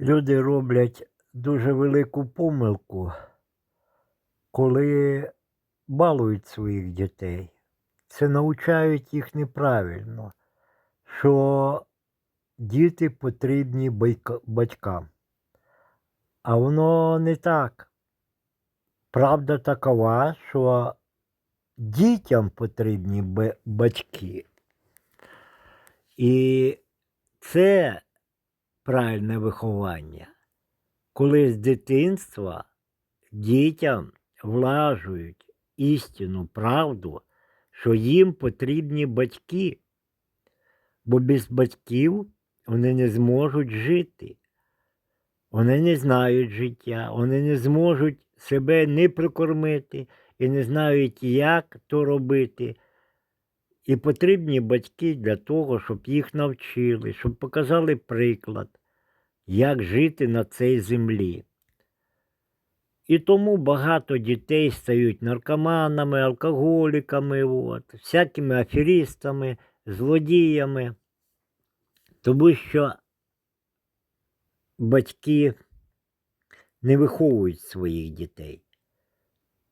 люди роблять дуже велику помилку, коли балують своїх дітей. Це навчають їх неправильно, що діти потрібні батькам. А воно не так. Правда такова, що дітям потрібні батьки. І це правильне виховання, коли з дитинства дітям влажують істину, правду, що їм потрібні батьки, бо без батьків вони не зможуть жити. Вони не знають життя, вони не зможуть себе не прикормити і не знають, як то робити. І потрібні батьки для того, щоб їх навчили, щоб показали приклад, як жити на цій землі. І тому багато дітей стають наркоманами, алкоголіками, от, всякими аферістами, злодіями, тому що батьки не виховують своїх дітей.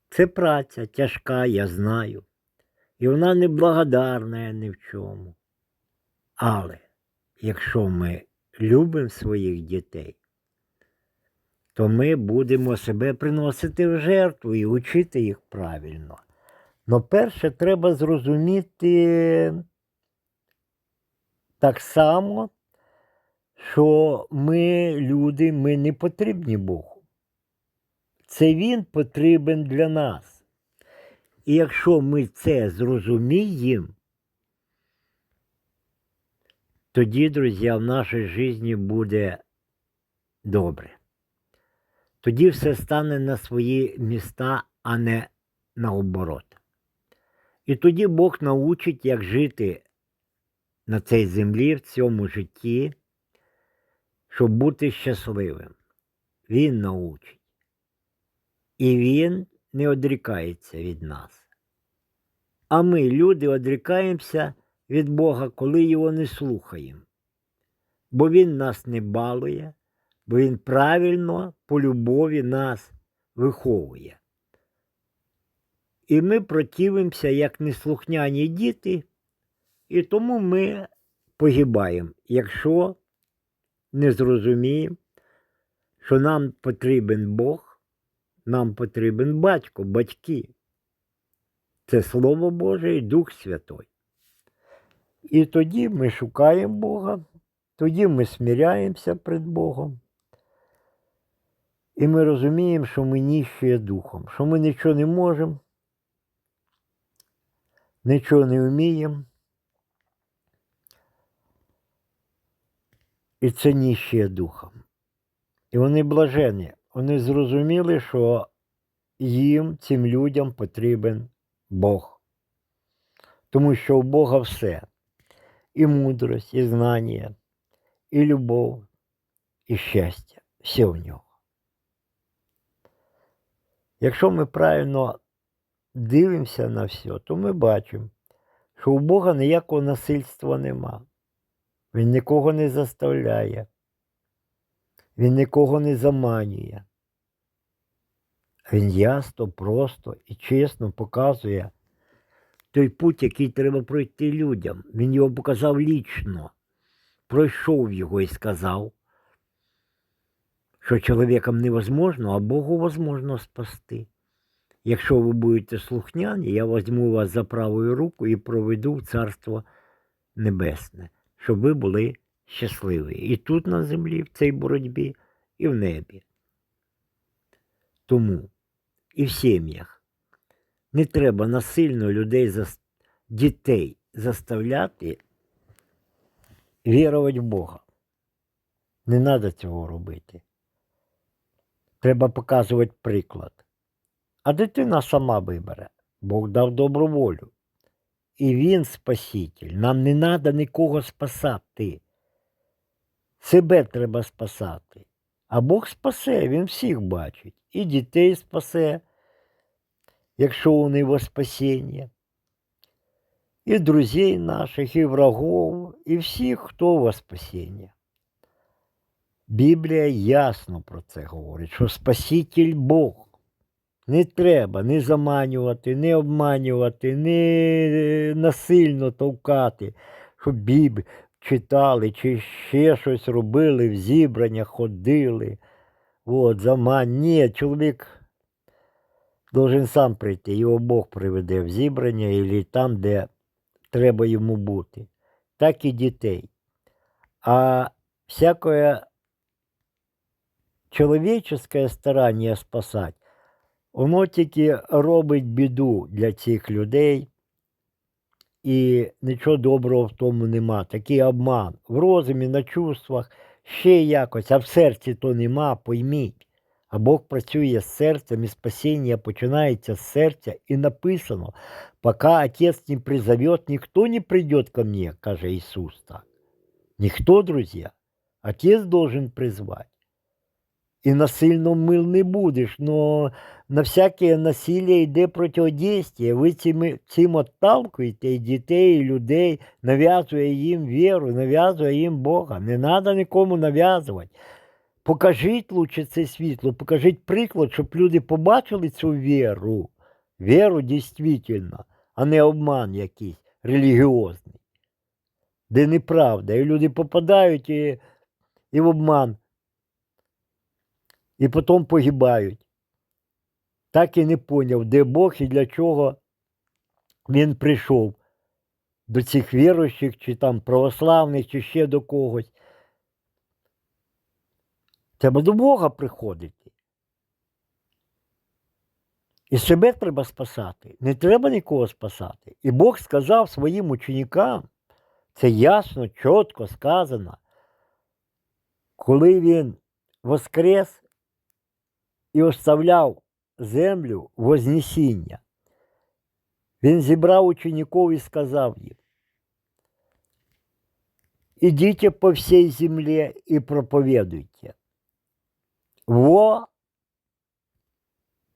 Це праця тяжка, я знаю. І вона не благодарна ні в чому. Але якщо ми любимо своїх дітей, то ми будемо себе приносити в жертву і учити їх правильно. Но перше треба зрозуміти так само, що ми, люди, ми не потрібні Богу. Це Він потрібен для нас. І якщо ми це зрозуміємо, тоді, друзі, в нашій житті буде добре. Тоді все стане на свої міста, а не наоборот. І тоді Бог научить, як жити на цій землі, в цьому житті, щоб бути щасливим. Він научить. І Він не одрікається від нас. А ми, люди, одрікаємося від Бога, коли його не слухаємо. Бо Він нас не балує, бо Він правильно по любові нас виховує. І ми противимося, як неслухняні діти, і тому ми погибаємо, якщо не зрозуміємо, що нам потрібен Бог, нам потрібен батько, батьки. Це Слово Боже і Дух Святой. І тоді ми шукаємо Бога, тоді ми сміряємося перед Богом. І ми розуміємо, що ми ніщі духом, що ми нічого не можемо, нічого не вміємо. І це ніщі духом. І вони блажені. Вони зрозуміли, що їм, цим людям, потрібен Бог. Тому що у Бога все. І мудрость, і знання, і любов, і щастя. Все в нього. Якщо ми правильно дивимося на все, то ми бачимо, що у Бога ніякого насильства нема. Він нікого не заставляє. Він нікого не заманює. Він ясно, просто і чесно показує той путь, який треба пройти людям. Він його показав лічно, пройшов його і сказав, що чоловікам невозможно, а Богу возможно спасти. Якщо ви будете слухняні, я візьму вас за правою руку і проведу в Царство Небесне, щоб ви були щасливі. І тут на землі, в цій боротьбі, і в небі. Тому і в сім'ях не треба насильно людей, дітей заставляти вірувати в Бога. Не треба цього робити. Треба показувати приклад. А дитина сама вибере. Бог дав добру волю. І він спаситель. Нам не треба нікого спасати. Себе треба спасати. А Бог спасе, Він всіх бачить. І дітей спасе, якщо у него спасіння, і друзей наших, і врагов, і всіх, хто во спасіння. Біблія ясно про це говорить, що Спаситель Бог. Не треба не заманювати, не обманювати, не насильно товкати, щоб Біблію читали чи ще щось робили, в зібрання ходили. От, заман. Ні, чоловік должен сам прийти, його Бог приведе в зібрання і там, де треба йому бути. Так і дітей. А всякое человеческое старання спасати, воно тільки робить біду для цих людей, і нічого доброго в тому нема. Такий обман в розумі, на чувствах, ще якось, а в серці то нема, пойміть. А Бог працює з серцем, і спасіння починається з серця, і написано, поки Отець не призовет, ніхто не прийде ко мне, каже Ісус так. Никто, друзья. Отец должен призвать. І насильно мил не будеш, но на всяке насилля йде протидействие. Ви цим, цим отталкуєте і дітей, і людей, нав'язує їм віру, нав'язує їм Бога. Не треба нікому нав'язувати. Покажіть лучше це світло, покажіть приклад, щоб люди побачили цю віру. Віру дійсно, а не обман якийсь релігіозний де неправда, і люди попадають і, і в обман, і потім погибають. Так і не поняв, де Бог і для чого він прийшов до цих віруючих, чи там православних, чи ще до когось. Треба до Бога приходити. І себе треба спасати. Не треба нікого спасати. І Бог сказав своїм ученикам, це ясно, чітко сказано. Коли він воскрес і оставляв землю Вознесіння, він зібрав учеників і сказав їм, «Ідіть по всій землі і проповідуйте. Во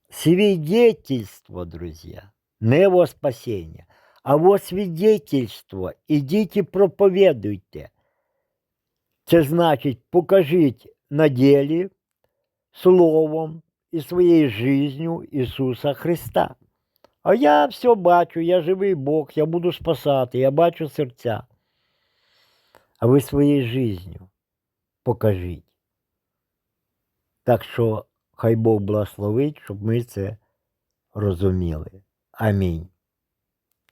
свидетельство, друзья, не во спасение, а во свидетельство. Ідіть проповідуйте. Це значить, покажіть на ділі словом і своєю життю Ісуса Христа. А я все бачу, я живий Бог, я буду спасати, я бачу серця. А ви своєю життю покажіть. Так що хай Бог благословить, щоб ми це розуміли. Амінь.